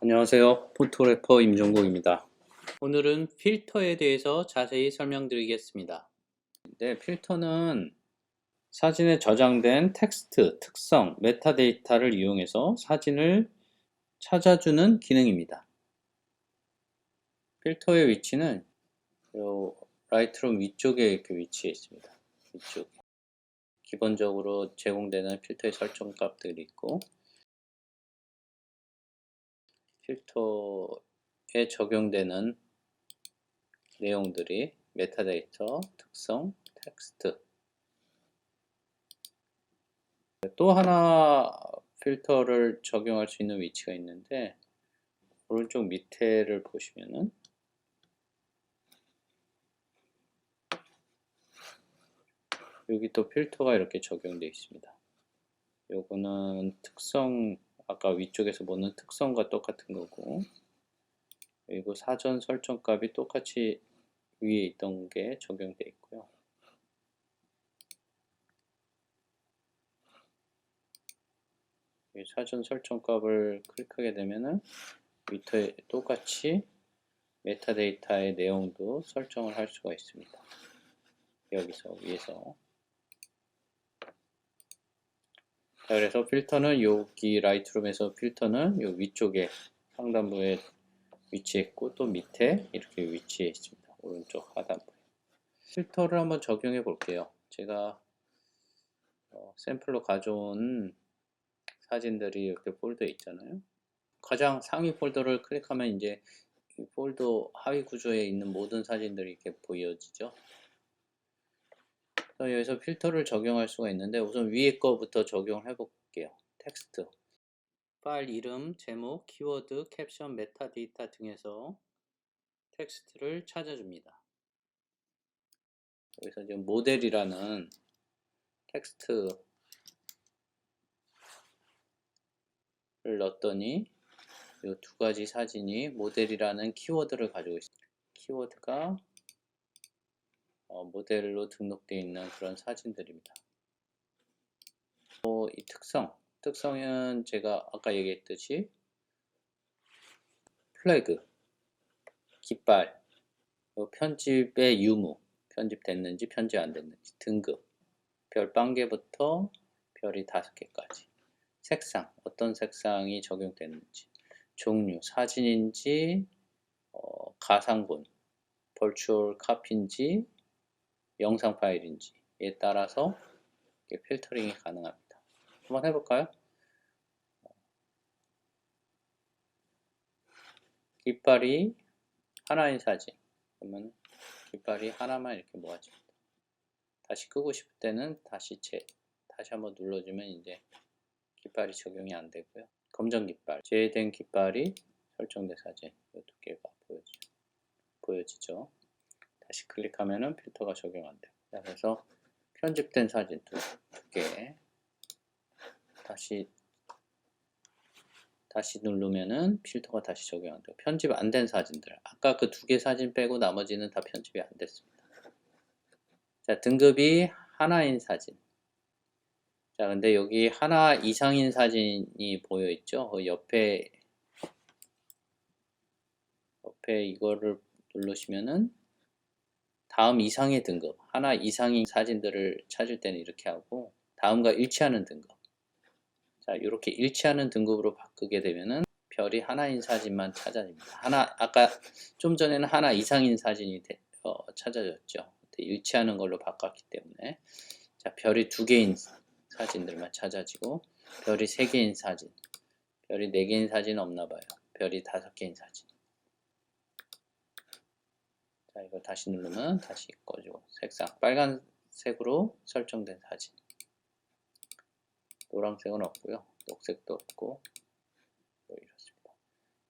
안녕하세요. 포토래퍼 임종국입니다. 오늘은 필터에 대해서 자세히 설명드리겠습니다. 네, 필터는 사진에 저장된 텍스트, 특성, 메타데이터를 이용해서 사진을 찾아주는 기능입니다. 필터의 위치는 요 라이트룸 위쪽에 이렇게 위치해 있습니다. 위쪽에. 기본적으로 제공되는 필터의 설정 값들이 있고 필터에 적용되는 내용들이 메타데이터, 특성, 텍스트 또 하나 필터를 적용할 수 있는 위치가 있는데 오른쪽 밑에를 보시면은 여기 또 필터가 이렇게 적용되어 있습니다. 요거는 특성 아까 위쪽에서 보는 특성과 똑같은 거고 그리고 사전 설정 값이 똑같이 위에 있던 게 적용되어 있고요. 사전 설정 값을 클릭하게 되면은 밑에 똑같이 메타데이터의 내용도 설정을 할 수가 있습니다. 여기서 위에서 자, 그래서 필터는 여기 라이트룸에서 필터는 요 위쪽에 상단부에 위치했고 또 밑에 이렇게 위치해 있습니다. 오른쪽 하단부에. 필터를 한번 적용해 볼게요. 제가 어, 샘플로 가져온 사진들이 이렇게 폴더에 있잖아요. 가장 상위 폴더를 클릭하면 이제 이 폴더 하위 구조에 있는 모든 사진들이 이렇게 보여지죠. 여기서 필터를 적용할 수가 있는데 우선 위에 거부터 적용해 볼게요. 텍스트 파일 이름, 제목, 키워드, 캡션, 메타데이터 등에서 텍스트를 찾아줍니다. 여기서 지금 모델이라는 텍스트를 넣었더니 이 두 가지 사진이 모델이라는 키워드를 가지고 있습니다. 키워드가 어, 모델로 등록되어 있는 그런 사진들입니다. 어, 이 특성, 특성은 제가 아까 얘기했듯이 플래그, 깃발, 편집의 유무, 편집됐는지 편집 안 됐는지, 등급, 별 빵개부터 별이 다섯 개까지, 색상, 어떤 색상이 적용됐는지, 종류, 사진인지, 어, 가상본, 벌추얼 카피인지, 영상 파일인지에 따라서 필터링이 가능합니다. 한번 해볼까요? 깃발이 하나인 사진 그러면 깃발이 하나만 이렇게 모아집니다. 다시 끄고 싶을 때는 다시 제 다시 한번 눌러주면 이제 깃발이 적용이 안 되고요. 검정 깃발, 제외된 깃발이 설정된 사진 이 두 개가 보여지, 보여지죠. 다시 클릭하면은 필터가 적용 안 돼요. 그래서 편집된 사진 두, 두 개. 다시 다시 누르면은 필터가 다시 적용 안 돼요. 편집 안 된 사진들. 아까 그 두 개 사진 빼고 나머지는 다 편집이 안 됐습니다. 자, 등급이 하나인 사진. 자, 근데 여기 하나 이상인 사진이 보여 있죠? 그 옆에 옆에 이거를 누르시면은 다음 이상의 등급, 하나 이상의 사진들을 찾을 때는 이렇게 하고 다음과 일치하는 등급. 자, 이렇게 일치하는 등급으로 바꾸게 되면은 별이 하나인 사진만 찾아집니다. 하나 아까 좀 전에는 하나 이상인 사진이 되, 어, 찾아졌죠. 일치하는 걸로 바꿨기 때문에 자, 별이 두 개인 사진들만 찾아지고 별이 세 개인 사진, 별이 네 개인 사진 없나 봐요. 별이 다섯 개인 사진. 자, 이걸 다시 누르면 다시 꺼지고 색상 빨간색으로 설정된 사진. 노란색은 없고요. 녹색도 없고 뭐 이렇습니다.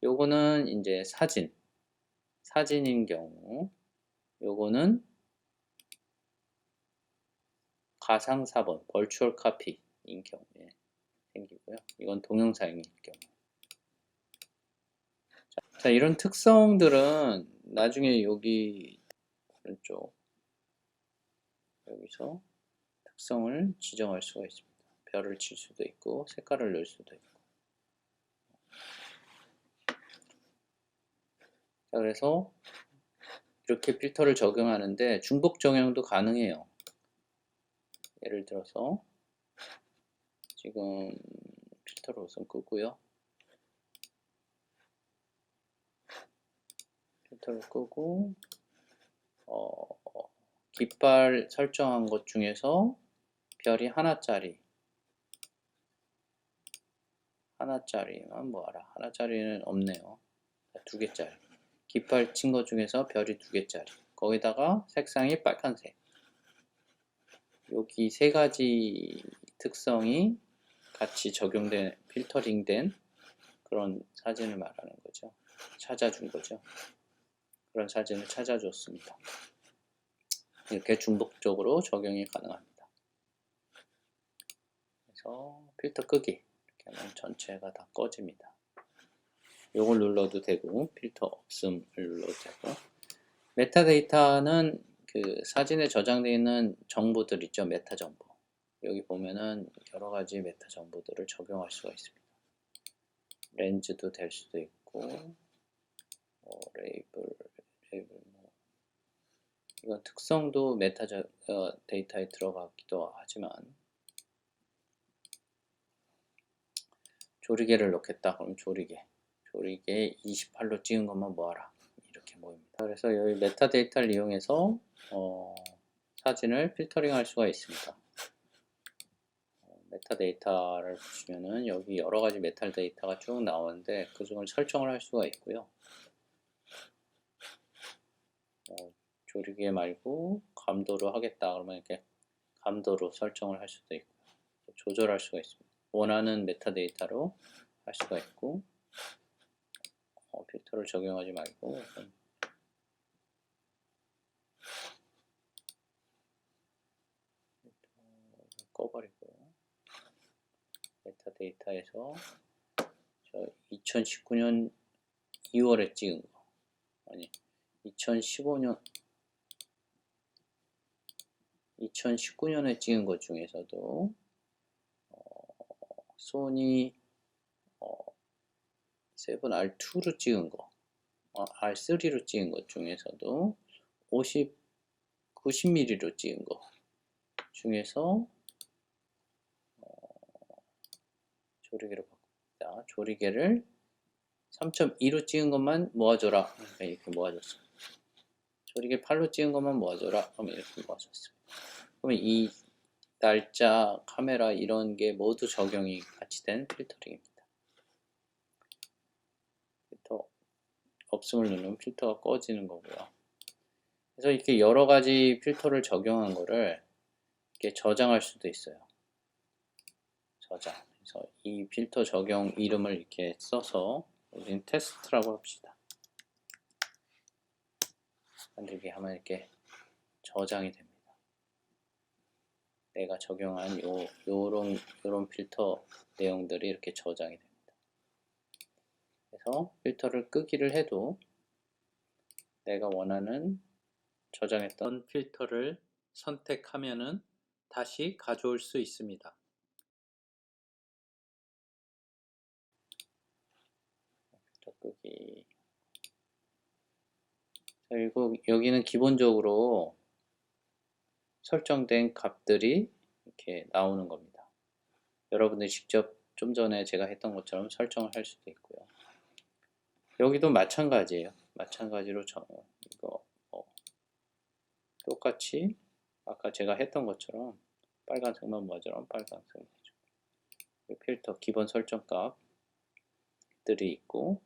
요거는 이제 사진. 사진인 경우 요거는 가상 사본 벌추얼 카피인 경우에 생기고요. 이건 동영상일 경우. 자, 이런 특성들은 나중에 여기 오른쪽 여기서 특성을 지정할 수가 있습니다. 별을 칠 수도 있고 색깔을 넣을 수도 있고 자, 그래서 이렇게 필터를 적용하는데 중복 적용도 가능해요. 예를 들어서 지금 필터를 우선 끄고요. 필터를 끄고 어, 깃발 설정한 것 중에서 별이 하나짜리. 하나짜리만 뭐하라. 하나짜리는 없네요. 두 개짜리. 깃발 친 것 중에서 별이 두 개짜리. 거기다가 색상이 빨간색. 여기 세 가지 특성이 같이 적용된 필터링된 그런 사진을 말하는 거죠. 찾아준 거죠 그런 사진을 찾아줬습니다. 이렇게 중복적으로 적용이 가능합니다. 그래서 필터 끄기 이렇게 하면 전체가 다 꺼집니다. 요걸 눌러도 되고 필터 없음을 눌러도 되고. 메타데이터는 그 사진에 저장되어 있는 정보들 있죠? 메타 정보. 여기 보면은 여러 가지 메타 정보들을 적용할 수가 있습니다. 렌즈도 될 수도 있고 뭐 레이블 레이블 뭐 이건 특성도 메타 저, 어, 데이터에 들어가기도 하지만 조리개를 넣겠다. 그럼 조리개. 조리개 28로 찍은 것만 모아라. 이렇게 모입니다. 그래서 여기 메타 데이터를 이용해서 어, 사진을 필터링 할 수가 있습니다. 어, 메타 데이터를 보시면은 여기 여러 가지 메타데이터가 쭉 나오는데 그 중을 설정을 할 수가 있고요 어, 조리개 말고 감도로 하겠다. 그러면 이렇게 감도로 설정을 할 수도 있고 조절할 수가 있습니다. 원하는 메타데이터로 할 수가 있고 어, 필터를 적용하지 말고. 우선 필터를 꺼버리고 메타데이터에서 저 2019년 2월에 찍은 거. 아니 2015년 2019년에 찍은 것 중에서도 소니 어, 7R2로 찍은 거 어, R3로 찍은 것 중에서도 50, 90mm로 찍은 거 중에서 어, 조리개로 바꿉니다. 조리개를 3.2로 찍은 것만 모아줘라. 이렇게 모아줬어. 조리개 8로 찍은 것만 모아줘라. 그러면 이렇게 모아줬습니다. 그러면 이 날짜, 카메라 이런 게 모두 적용이 같이 된 필터링입니다. 필터 없음을 누르면 필터가 꺼지는 거고요. 그래서 이렇게 여러 가지 필터를 적용한 거를 이렇게 저장할 수도 있어요. 저장. 그래서 이 필터 적용 이름을 이렇게 써서 우리는 테스트라고 합시다. 만들기 하면 이렇게 저장이 됩니다. 내가 적용한 요, 요런, 요런 필터 내용들이 이렇게 저장이 됩니다. 그래서 필터를 끄기를 해도 내가 원하는 저장했던 필터를 선택하면은 다시 가져올 수 있습니다. 필터 끄기. 그리고 여기는 기본적으로 설정된 값들이 이렇게 나오는 겁니다. 여러분들이 직접 좀 전에 제가 했던 것처럼 설정을 할 수도 있고요. 여기도 마찬가지예요. 마찬가지로 저, 이거 어, 똑같이 아까 제가 했던 것처럼 빨간색만 모아주면 빨간색 해주고 필터 기본 설정 값들이 있고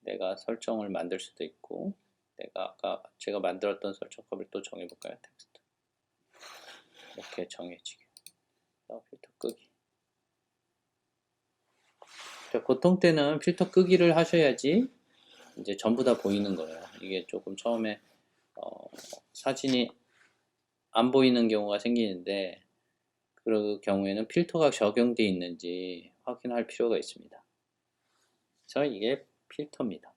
내가 설정을 만들 수도 있고 내가 아까 제가 만들었던 설정값을 또 정해볼까요? 텍스트? 이렇게 정해지게. 필터 끄기. 보통 때는 필터 끄기를 하셔야지 이제 전부 다 보이는 거예요. 이게 조금 처음에 어, 사진이 안 보이는 경우가 생기는데 그 경우에는 필터가 적용되어 있는지 확인할 필요가 있습니다. 그래서 이게 필터입니다